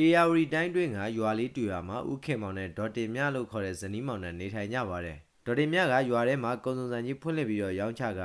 အေယာဝတီတိုင်းတွင်းကရွာလေးတူရွာမှာဥခင်မောင်နဲ့ဒေါ်တင်မြလို့ခေါ်တဲ့ဇနီးမောင်နဲ့နေထိုင်ကြပါတယ်ဒေါ်တင်မြကရွာထဲမှာကုံစုံစံကြီးဖွင့်လှစ်ပြီးတော့ရောင်းချက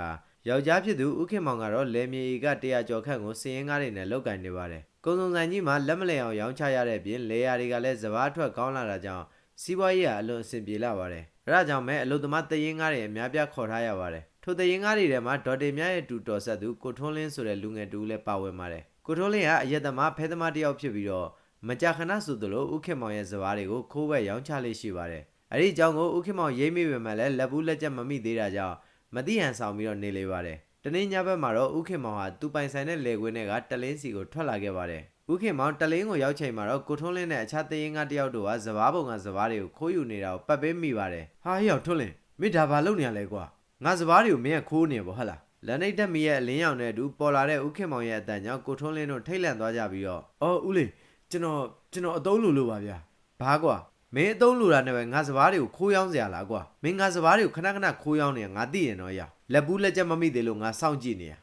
ယောက်ျားဖြစ်သူဥခင်မောင်ကတော့လယ်မြေဧက100ကျော်ခန့်ကိုစည်ရင်ကားတွေနဲ့လောက်ကင်နေပါတယ်ကုံစုံစံကြီးမှာလက်မလျောင်ရောင်းချရတဲ့အပြင်လေယာတွေကလည်းစဘာအထွက်ကောင်းလာတာကြောင့်စီးပွားရေးကအလွန်အဆင်ပြေလာပါတယ်အဲဒါကြောင့်ပဲအလုသမားတရင်ကားတွေအများပြားခေါ်ထားရပါတယ်ထိုတရင်ကားတွေထဲမှာဒေါ်တင်မြရဲ့တူတော်ဆက်သူကိုထွန်းလင်းဆိုတဲ့လူငယ်တူလည်းပါဝင်ပါတယ်ကိုထွန်းလင်းကအရက်သမားဖဲသမားတစ်ယောက်ဖြစ်ပြီးတော့ မကြာခဏဆိုသလိုဥခင်မောင်ရဲ့စကားတွေကိုခိုးဝက်ရောင်းချလေးရှိပါတယ်။အဲ့ဒီအကြောင်းကိုဥခင်မောင်ရိပ်မိပေမဲ့လည်းလက်ဘူးလက်ချက်မမိသေးတာကြောင့်မတိဟန်ဆောင်ပြီးတော့နေလေပါတယ်။တနေ့ညဘက်မှာတော့ဥခင်မောင်ဟာသူပိုင်ဆိုင်တဲ့လေကွင်းတွေကတလင်းစီကိုထွက်လာခဲ့ပါတယ်။ဥခင်မောင်တလင်းကိုရောက်ချိန်မှာတော့ကိုထွန်းလင်းနဲ့အခြားတရင်ကတယောက်တို့ကစဘာပုံကစဘာတွေကိုခိုးယူနေတာကိုပတ်ပေးမိပါတယ်။ဟာဟေ့ရောက်ထွန်းလင်းမိဒါဘာလုပ်နေရလဲကွာ။ငါစဘာတွေကိုမင်းကခိုးနေပေါ့ဟဟလား။လက်နိုင်တက်မီရဲ့အလင်းရောင်နဲ့အတူပေါ်လာတဲ့ဥခင်မောင်ရဲ့အတန်ကြောင့်ကိုထွန်းလင်းတို့ထိတ်လန့်သွားကြပြီးတော့အော်ဦးလေး ကျွန်တော်ကျွန်တော်အတုံးလို့လို့ပါဗျာဘာကွာမင်းအတုံးလို့တာနဲ့ပဲငါစဘာတွေကိုခိုးရောင်းစရာလားကွာမင်းငါစဘာတွေကိုခဏခဏခိုးရောင်းနေရငါသိရင်တော့ရလက်ဘူးလက်ချက်မမိသေးလို့ငါစောင့်ကြည့်နေရ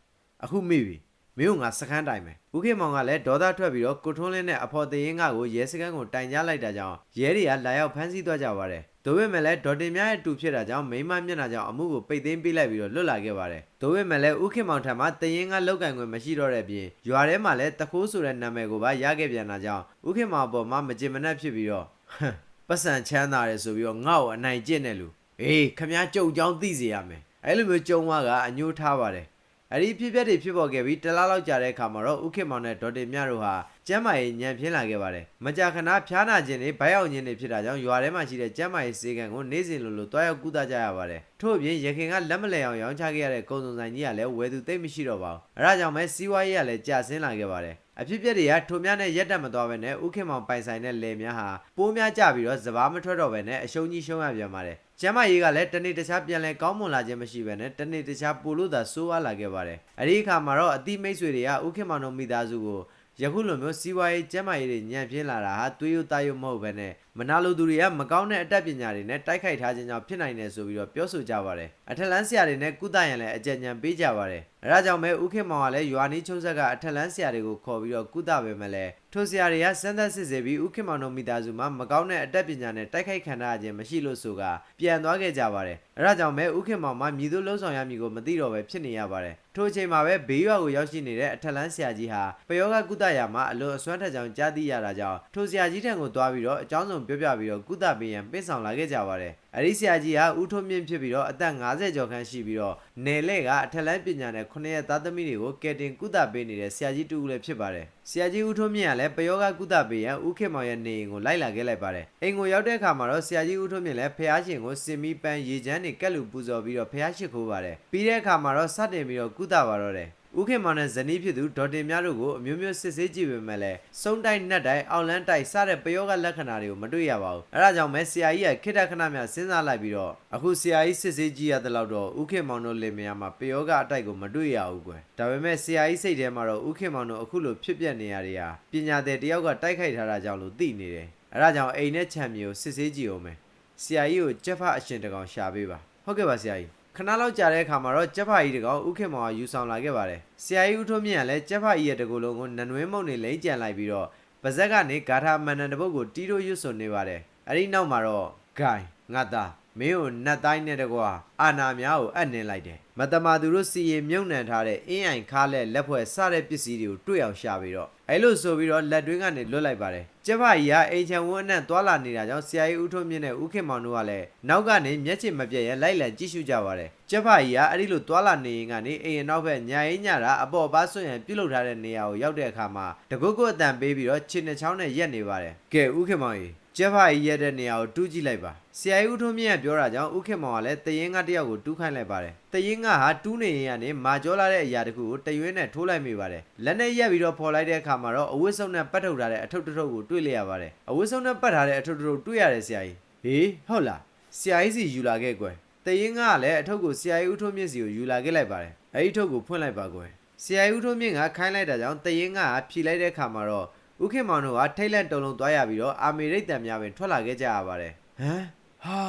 အခုမိပြီမင်းကငါစခန်းတိုင်မယ်ဦးခေမောင်ကလည်းဒေါသထွက်ပြီးတော့ကိုထွန်းလင်းနဲ့အဖော်တရင်ကကိုရဲစခန်းကိုတိုင်ကြလိုက်တာကြောင့်ရဲတွေကလာရောက်ဖမ်းဆီးသွားကြပါတယ်ဒါပေမဲ့လည်းဒေါ်တင်မြရဲ့တူဖြစ်တာကြောင့်မိန်းမမျက်နှာကြောင့်အမှုကိုပိတ်သိမ်းပေးလိုက်ပြီးတော့လွတ်လာခဲ့ပါတယ်။ဒါပေမဲ့လည်းဦးခင်မောင်ထံမှာတရင်ကလောက်ကန်ခွင့်မရှိတော့တဲ့ပြင်ရွာထဲမှာလည်းတခိုးဆိုတဲ့နာမည်ကိုပါရခဲ့ပြန်တာကြောင့်ဦးခင်မောင်အပေါ်မှာမကြင်မနှက်ဖြစ်ပြီးတော့ဟမ်ပတ်စံချမ်းသာတယ်ဆိုပြီးတော့ငါ့ကိုအနိုင်ကျင့်တယ်လူအေးခမည်းကြုံကြောင်းသိစေရမယ်။အဲ့လိုမျိုးကြုံွားကအညှိုးထားပါတယ်။ အဲ့ဒီဖြစ်ပျက်တွေဖြစ်ပေါ်ခဲ့ပြီးတလားလောက်ကြာတဲ့အခါမှာတော့ဥခင်မောင်နဲ့ဒေါ်တင်မြတို့ဟာကျမ်းမာရေးညံပြင်းလာခဲ့ပါတယ်။မကြာခဏဖျားနာခြင်းတွေဗိုက်အောင်ခြင်းတွေဖြစ်တာကြောင့်ရွာထဲမှာရှိတဲ့ကျမ်းမာရေးစေကံကိုနေ့စဉ်လိုလိုတွားရောက်ကုသကြရပါတယ်။ထို့အပြင်ရခင်ကလက်မလဲအောင်ရောင်းချခဲ့ရတဲ့ကုံစုံဆိုင်ကြီးကလည်းဝယ်သူသိမ့်မရှိတော့ပါဘူး။အဲဒါကြောင့်ပဲစီးပွားရေးကလည်းကျဆင်းလာခဲ့ပါတယ်။အဖြစ်ပြက်တွေကထိုများနဲ့ရက်တက်မသွားဘဲနဲ့ဥခင်မောင်ပိုင်ဆိုင်တဲ့လယ်များဟာပိုးများကြပြီးတော့စဘာမထွက်တော့ဘဲနဲ့အရှုံးကြီးရှုံးရပြန်ပါတယ်။ ကျမ်းမာရေးကလည်းတနေ့တခြားပြန်လဲကောင်းမွန်လာခြင်းမရှိဘဲနဲ့တနေ့တခြားပိုလို့သာဆိုးဝါးလာခဲ့ပါတယ်။အဲဒီအခါမှာတော့အတိမိတ်ဆွေတွေကဥခင်မောင်တို့မိသားစုကိုယခုလိုမျိုးစီးပွားရေးကျမ်းမာရေးတွေညံ့ပြင်းလာတာဟာသွေးရိုးသားရိုးမဟုတ်ဘဲနဲ့မနာလိုသူတွေကမကောင်းတဲ့အတတ်ပညာတွေနဲ့တိုက်ခိုက်ထားခြင်းကြောင့်ဖြစ်နိုင်တယ်ဆိုပြီးတော့ပြောဆိုကြပါတယ်။အထက်လန်းဆရာတွေနဲ့ကုသရန်လည်းအကြံဉာဏ်ပေးကြပါတယ်။အဲဒါကြောင့်ပဲဥခင်မောင်ကလည်းရွာနီးချုံဆက်ကအထက်လန်းဆရာတွေကိုခေါ်ပြီးတော့ကုသပေးမယ်လေ။ထိုဆရာတွေကစမ်းသပ်စစ်ဆေးပြီးဥခင်မောင်တို့မိသားစုမှာမကောင်းတဲ့အတတ်ပညာနဲ့တိုက်ခိုက်ခံရခြင်းမရှိလို့ဆိုကပြန်သွားခဲ့ကြပါတယ်။အဲဒါကြောင့်ပဲဥခင်မောင်မှာမြည်သူလှုပ်ဆောင်ရမည်ကိုမသိတော့ပဲဖြစ်နေရပါတယ်။ထိုအချိန်မှာပဲဘေးရွာကိုရောက်ရှိနေတဲ့အထက်လန်းဆရာကြီးဟာပယောဂကုသရာမှာအလွန်အစွမ်းထက်ကြောင်ကြားသိရတာကြောင့်ထိုဆရာကြီးထံကိုသွားပြီးတော့အကြောင်းစုံပြောပြပြီးတော့ကုသပေးရန်ပေးဆောင်လာခဲ့ကြပါတယ်။အဲဒီဆရာကြီးဟာဦးထွန်းမြင့်ဖြစ်ပြီးတော့အသက်50ကျော်ခန့်ရှိပြီးတော့နယ်လက်ကအထက်လန်းပညာနဲ့9ရက်သားသမီးတွေကိုကယ်တင်ကုသပေးနေတဲ့ဆရာကြီးတူဦးလည်းဖြစ်ပါတယ်။ဆရာကြီးဦးထွန်းမြင့်ကလည်းပယောဂကုသပေးရန်ဦးခင်မောင်ရဲ့နေအိမ်ကိုလိုက်လာခဲ့လိုက်ပါတယ်။အိမ်ကိုရောက်တဲ့အခါမှာတော့ဆရာကြီးဦးထွန်းမြင့်လည်းဖះရှင်ကိုစင်မီပန်းရေချမ်းတွေကက်လူပူဇော်ပြီးတော့ဖះရှိခိုးပါတယ်။ပြီးတဲ့အခါမှာတော့စတင်ပြီးတော့ကုသပါတော့တယ်။ ဦးခင်မောင်နဲ့ဇနီးဖြစ်သူဒေါ်တင်မြတို့ကိုအမျိုးမျိုးစစ်ဆေးကြည့်ပေမဲ့လည်းစုံတိုက်နှက်တိုက်အောင်လန်းတိုက်စတဲ့ပယောဂလက္ခဏာတွေကိုမတွေ့ရပါဘူးအဲဒါကြောင့်ပဲဆရာကြီးကခိတ္တခဏမြစဉ်းစားလိုက်ပြီးတော့အခုဆရာကြီးစစ်ဆေးကြည့်ရတဲ့လောက်တော့ဦးခင်မောင်တို့လင်မယားမှာပယောဂအတိုက်ကိုမတွေ့ရဘူးကွယ်ဒါပေမဲ့ဆရာကြီးစိတ်ထဲမှာတော့ဦးခင်မောင်တို့အခုလိုဖြစ်ပျက်နေရတဲ့ဟာပညာသည်တယောက်ကတိုက်ခိုက်ထားတာကြောင့်လို့သိနေတယ်အဲဒါကြောင့်အိမ်နဲ့ခြံမြေကိုစစ်ဆေးကြည့်အောင်မယ်ဆရာကြီးကိုကြက်ဖအရှင်တကောင်ရှာပေးပါဟုတ်ကဲ့ပါဆရာကြီး ခဏလောက်ကြာတဲ့အခါမှာတော့ကျက်ဖာကြီးတကောင်ဥခင်မောင်ကယူဆောင်လာခဲ့ပါတယ်။ဆရာကြီးဦးထွန်းမြင့်ကလည်းကျက်ဖာကြီးရဲ့တကူလုံးကိုနနွေးမုံနေလိမ့်ကြံလိုက်ပြီးတော့ပါဇက်ကနေဂါထာမန္တန်တစ်ပုတ်ကိုတီးတိုးရွတ်ဆိုနေပါတယ်။အဲဒီနောက်မှာတော့ဂိုင်ငါသား မင်းကိုနတ်တိုင်းနဲ့တကွာအာနာများကိုအပ်နှင်းလိုက်တယ်။မတမာသူတို့စီရင်မြုံနှံထားတဲ့အင်းအိုင်ခါလက်လက်ဖွဲ့စတဲ့ပစ္စည်းတွေကိုတွေ့အောင်ရှာပြီးတော့အဲလိုဆိုပြီးတော့လက်တွင်းကနေလွတ်လိုက်ပါတယ်။ကျက်ဖာကြီးကအိမ်ချံဝန်းအနှံ့သွာလာနေတာကြောင့်ဆရာကြီးဦးထွန်းမြင့်နဲ့ဦးခင်မောင်တို့ကလည်းနောက်ကနေမျက်ခြေမပြတ်ရလိုက်လံကြည့်ရှုကြပါတယ်။ကျက်ဖာကြီးကအဲ့ဒီလိုသွာလာနေရင်ကနေအိမ်ရဲ့နောက်ဘက်ညာရင်ညတာအပေါ်ပါဆွံ့ရန်ပြုတ်လုထားတဲ့နေရာကိုရောက်တဲ့အခါမှာတကုတ်ကုတ်အတန်ပေးပြီးတော့ခြေနှချောင်းနဲ့ရက်နေပါတယ်။ကဲဦးခင်မောင်ကြီး ကျက်ဖာကြီးရက်တဲ့နေရာကိုတူးကြည့်လိုက်ပါဆရာကြီးဦးထွန်းမြင့်ကပြောတာကြောင့်ဦးခင်မောင်ကလည်းတရင်ကတယောက်ကိုတူးခိုင်းလိုက်ပါတယ်တရင်ကဟာတူးနေရင်ကနေမာကျောလာတဲ့အရာတခုကိုတရွေးနဲ့ထိုးလိုက်မိပါတယ်လက်နဲ့ရက်ပြီးတော့ဖော်လိုက်တဲ့အခါမှာတော့အဝတ်စုံနဲ့ပတ်ထုတ်ထားတဲ့အထုပ်တစ်ထုပ်ကိုတွေ့လိုက်ရပါတယ်အဝတ်စုံနဲ့ပတ်ထားတဲ့အထုပ်တစ်ထုပ်တွေ့ရတယ်ဆရာကြီးဟေးဟုတ်လားဆရာကြီးစီယူလာခဲ့ကွယ်တရင်ကလည်းအထုပ်ကိုဆရာကြီးဦးထွန်းမြင့်စီကိုယူလာခဲ့လိုက်ပါတယ်အဲ့ဒီထုပ်ကိုဖွင့်လိုက်ပါကွယ်ဆရာကြီးဦးထွန်းမြင့်ကခိုင်းလိုက်တာကြောင့်တရင်ကဖြီလိုက်တဲ့အခါမှာတော့ ဦးခင်မောင်တို့ကထိတ်လက်တုံလုံးသွားရပြီးတော့အာမေရိတ်တံများပင်ထွက်လာခဲ့ကြရပါတယ်ဟမ်ဟာ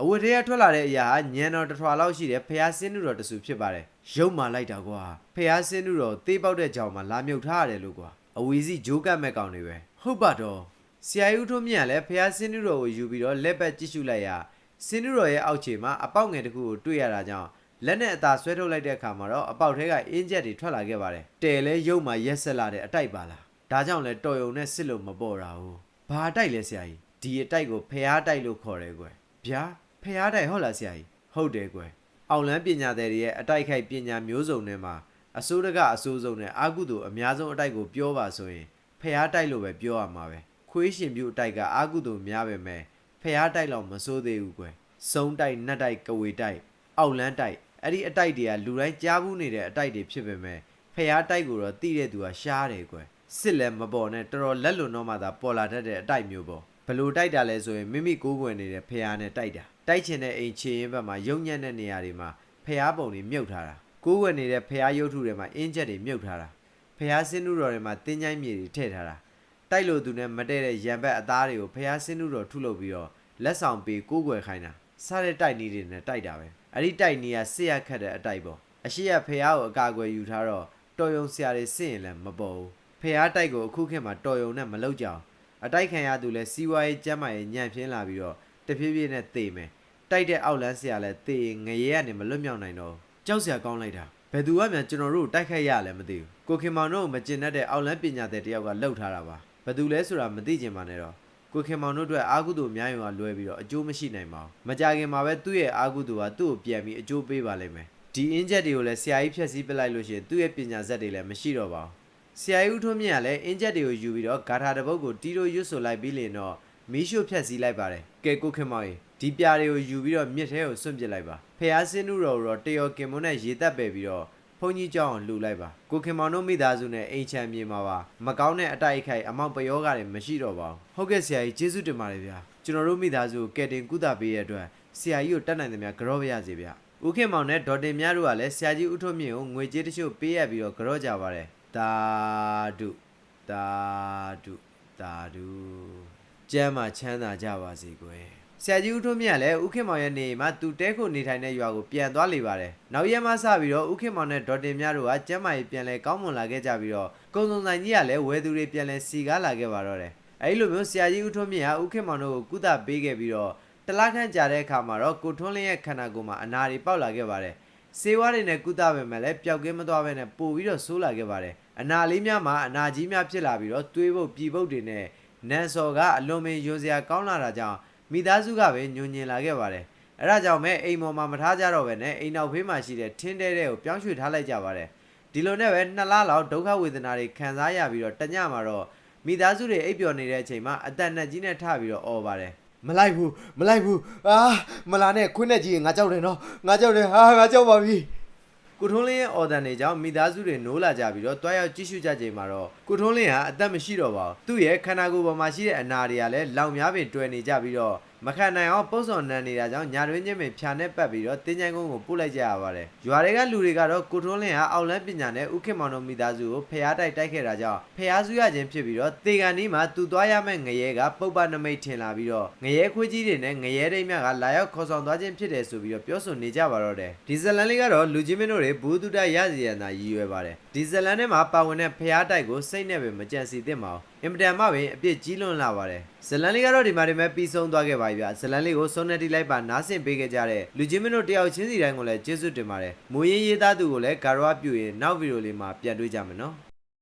အဝတ်ထဲကထွက်လာတဲ့အရာကညံတော်တစ်ထွာလောက်ရှိတဲ့ဖျားစင်းနုတော်တဆူဖြစ်ပါတယ်ရုပ်မာလိုက်တာကွာဖျားစင်းနုတော်သေးပေါက်တဲ့ကြောင်မှာလာမြုပ်ထားရတယ်လို့ကွာအဝီစီဂျိုးကတ်မဲ့ကောင်တွေပဲဟုတ်ပါတော့ဆရာကြီးဦးထွန်းမြင့်ကလည်းဖះစင်းနုတော်ကိုယူပြီးတော့လက်ပတ်ကြည့်ရှုလိုက်ရာစင်းနုတော်ရဲ့အောက်ခြေမှာအပေါက်ငယ်တစ်ခုကိုတွေ့ရတာကြောင့်လက်နဲ့အသာဆွဲထုတ်လိုက်တဲ့အခါမှာတော့အပေါက်ထဲကအင်းချက်တွေထွက်လာခဲ့ပါတယ်တဲလဲရုပ်မှာရက်ဆက်လာတဲ့အတိုက်ပါလား ဒါကြောင့်လဲတော်ယုံနဲ့စစ်လို့မပေါ်တာဘူးဘာအတိုက်လဲဆရာကြီးဒီအတိုက်ကိုဖះတိုက်လို့ခေါ်တယ်ကွယ်ဗျာဖះတိုက်ဟုတ်လားဆရာကြီးဟုတ်တယ်ကွယ်အောင်လန်းပညာသည်တွေရဲ့အတိုက်ခိုက်ပညာမျိုးစုံတွေမှာအစိုးရကအစိုးဆုံးနဲ့အာကုသို့အများဆုံးအတိုက်ကိုပြောပါဆိုရင်ဖះတိုက်လို့ပဲပြောရမှာပဲခွေးရှင်ပြုတ်အတိုက်ကအာကုသို့များပဲမဲ့ဖះတိုက်လောက်မစိုးသေးဘူးကွယ်စုံတိုက်နတ်တိုက်ကဝေတိုက်အောက်လန်းတိုက်အဲ့ဒီအတိုက်တွေကလူတိုင်းကြားဘူးနေတဲ့အတိုက်တွေဖြစ်ပေမဲ့ဖះတိုက်ကိုတော့တိတဲ့သူကရှားတယ်ကွယ် စစ်လည်းမပေါ်နဲ့တော်တော်လက်လွန်တော့မှသာပေါ်လာတတ်တဲ့အတိုက်မျိုးပေါ့ဘလို့တိုက်တာလဲဆိုရင်မိမိကိုးကွယ်နေတဲ့ဖះနဲ့တိုက်တာတိုက်ချင်တဲ့အိမ်ချေရင်ဘက်မှာယုံညံ့တဲ့နေရာတွေမှာဖះပုံတွေမြုပ်ထားတာကိုးကွယ်နေတဲ့ဖះရုပ်ထုတွေမှာအင်းချက်တွေမြုပ်ထားတာဖះစင်းနုတော်တွေမှာတင်းချိုင်းမြေတွေထည့်ထားတာတိုက်လို့သူနဲ့မတည့်တဲ့ရံဘက်အသားတွေကိုဖះစင်းနုတော်ထုလုပ်ပြီးတော့လက်ဆောင်ပေးကိုးကွယ်ခိုင်းတာစားတဲ့တိုက်နီးတွေနဲ့တိုက်တာပဲအဲ့ဒီတိုက်နီးကစစ်ရခတ်တဲ့အတိုက်ပေါ့အရှိရဖះကိုအကာအကွယ်ယူထားတော့တော်ယုံဆရာတွေစစ်ရင်လည်းမပေါ်ဘူး ဖះတိုက်ကိုအခုခေတ်မှာတော်ယုံနဲ့မလောက်ကြအောင်အတိုက်ခံရသူလည်းစီးပွားရေးကျမ်းမာရေးညံ့ဖျင်းလာပြီးတော့တဖြည်းဖြည်းနဲ့သေမယ်တိုက်တဲ့အောက်လန်းဆရာလည်းသေရင်ငရဲကနေမလွတ်မြောက်နိုင်တော့ဘူးကြောက်စရာကောင်းလိုက်တာဘယ်သူကမြန်ကျွန်တော်တို့ကိုတိုက်ခိုက်ရလဲမသိဘူးကိုခင်မောင်တို့ကိုမကျင်တတ်တဲ့အောက်လန်းပညာတဲ့တယောက်ကလှုပ်ထားတာပါဘယ်သူလဲဆိုတာမသိချင်ပါနဲ့တော့ကိုခင်မောင်တို့အတွက်အာကုသို့အများကြီးကလွဲပြီးတော့အကျိုးမရှိနိုင်ပါဘူးမကြခင်မှာပဲသူ့ရဲ့အာကုသို့ကသူ့ကိုပြန်ပြီးအကျိုးပေးပါလိမ့်မယ်ဒီအင်းချက်တွေကိုလည်းဆရာကြီးဖြည့်ဆည်းပစ်လိုက်လို့ရှိရင်သူ့ရဲ့ပညာဇက်တွေလည်းမရှိတော့ပါဘူး ဆရာကြီးဦးထွန်းမြင့်ကလည်းအင်ဂျက်တွေကိုယူပြီးတော့ဂါထာတစ်ပုဒ်ကိုတီးတို့ရွတ်ဆိုလိုက်ပြီးလင်တော့မီးရှို့ဖြတ်စည်းလိုက်ပါတယ်ကဲကိုခင်မောင်ရေဒီပြာတွေကိုယူပြီးတော့မြစ်ထဲကိုစွန့်ပစ်လိုက်ပါဖះစင်းနုတော်တော့တယောကင်မွန်းနဲ့ရေတက်ပယ်ပြီးတော့ဘုန်းကြီးကြောင်းလှူလိုက်ပါကိုခင်မောင်တို့မိသားစုနဲ့အိမ်ချမ်းမြေမှာပါမကောင်းတဲ့အတိုက်အခိုက်အမောက်ပယောဂတွေမရှိတော့ပါဘူးဟုတ်ကဲ့ဆရာကြီးကျေးဇူးတင်ပါတယ်ဗျာကျွန်တော်တို့မိသားစုကိုကယ်တင်ကုသပေးရတဲ့အတွက်ဆရာကြီးကိုတတ်နိုင်သမျှကြော့ပါရစေဗျာဦးခင်မောင်နဲ့ဒေါ်တင်မြတို့ကလည်းဆရာကြီးဦးထွန်းမြင့်ကိုငွေကြေးတချို့ပေးရပြီးတော့ကြော့ကြပါတယ် တာဒုတာဒုတာဒုကျမ်းမှာချမ်းသာကြပါစေကွယ်ဆရာကြီးဦးထွန်းမြတ်ကလည်းဦးခင်မောင်ရဲ့နေအိမ်မှာသူတဲခုနေထိုင်တဲ့ရွာကိုပြန်သွားလေပါတယ်။နောက်ရက်မှစပြီးတော့ဦးခင်မောင်နဲ့ဒေါ်တင်မြတ်တို့ကကျမ်းမာရေးပြန်လဲကောင်းမွန်လာခဲ့ကြပြီးတော့ကုံစုံဆိုင်ကြီးကလည်းဝယ်သူတွေပြန်လဲစီကားလာခဲ့ပါတော့တယ်။အဲဒီလိုမျိုးဆရာကြီးဦးထွန်းမြတ်ကဦးခင်မောင်တို့ကိုကုသပေးခဲ့ပြီးတော့တလားခန့်ကြာတဲ့အခါမှာတော့ကိုထွန်းလင်းရဲ့ခန္ဓာကိုယ်မှာအနာတွေပေါက်လာခဲ့ပါတယ်။ စေဝါးတွေနဲ့ကုသပဲမဲ့လည်းပျောက်ကင်းမသွားဘဲနဲ့ပို့ပြီးတော့ဆိုးလာခဲ့ပါတယ်။အနာလေးများမှာအနာကြီးများဖြစ်လာပြီးတော့သွေးပုတ်ပြည်ပုတ်တွေနဲ့နန်စော်ကအလွန်ပင်ယွန်စရာကောင်းလာတာကြောင့်မိသားစုကပဲညွန်ညင်လာခဲ့ပါတယ်။အဲဒါကြောင့်မဲအိမ်ပေါ်မှာမထားကြတော့ပဲနဲ့အိမ်နောက်ဖေးမှာရှိတဲ့ထင်းတဲတဲ့ကိုပြောင်းရွှေ့ထားလိုက်ကြပါတယ်။ဒီလိုနဲ့ပဲနှစ်လလောက်ဒုက္ခဝေဒနာတွေခံစားရပြီးတော့တညမှာတော့မိသားစုတွေအိပ်ပျော်နေတဲ့အချိန်မှာအသက်နဲ့ကြီးနဲ့ထပြီးတော့អော်ပါတယ် မလိုက်ဘူးမလိုက်ဘူးအာမလာနဲ့ခွင်းနဲ့ကြီးငါကြောက်တယ်နော်ငါကြောက်တယ်ဟာငါကြောက်ပါပြီ။ကိုထွန်းလင်းရဲ့အော်ဒန်တွေကြောင့်မိသားစုတွေနိုးလာကြပြီးတော့တွားရောက်ကြည့်ရှုကြချိန်မှာတော့ကိုထွန်းလင်းဟာအသက်မရှိတော့ပါဘူး။သူ့ရဲ့ခန္ဓာကိုယ်ပေါ်မှာရှိတဲ့အနာတွေကလည်းလောင်များပင်တွယ်နေကြပြီးတော့ မခံနိုင်အောင်ပုတ်စော်နန်းနေတာကြောင့်ညာတွင်းချင်းပင်ဖြာနဲ့ပတ်ပြီးတော့တင်းချိုင်းကုန်းကိုပို့လိုက်ကြရပါတယ်။ရွာတွေကလူတွေကတော့ကိုထွန်းလင်းဟာအောက်လန်းပညာနဲ့ဥခေမောင်တို့မိသားစုကိုဖျားတိုက်တိုက်ခဲ့တာကြောင့်ဖျားစုရခြင်းဖြစ်ပြီးတော့တေကန်ဒီမှာသူသွားရမယ့်ငရဲကပုပ္ပနမိတ်ထင်လာပြီးတော့ငရဲခွေးကြီးတွေနဲ့ငရဲဒိမ့်မြကလာရောက်ခေါ်ဆောင်သွားခြင်းဖြစ်တယ်ဆိုပြီးတော့ပြောဆိုနေကြပါတော့တယ်။ဒီဇလန်လေးကတော့လူချင်းမင်းတို့တွေဘူးတုဒရစီရန်သာရည်ရွယ်ပါတယ်။ဒီဇလန်ထဲမှာပါဝင်တဲ့ဖျားတိုက်ကိုစိတ်နဲ့ပဲမကြံစီသင့်ပါဘူး။ အင်မတန်မှပဲအပြစ်ကြီးလွန်းလာပါတယ်။ဇလန်လေးကတော့ဒီမှာဒီမဲ့ပြီးဆုံးသွားခဲ့ပါပြီဗျ။ဇလန်လေးကိုစုံနေတိလိုက်ပါနားဆင်ပေးခဲ့ကြတဲ့လူချင်းမင်းတို့တယောက်ချင်းစီတိုင်းကိုလည်းကျေးဇူးတင်ပါတယ်။မူရင်းရေးသားသူကိုလည်းဂါရဝပြုရင်နောက်ဗီဒီယိုလေးမှာပြန်တွေ့ကြမယ်နော်။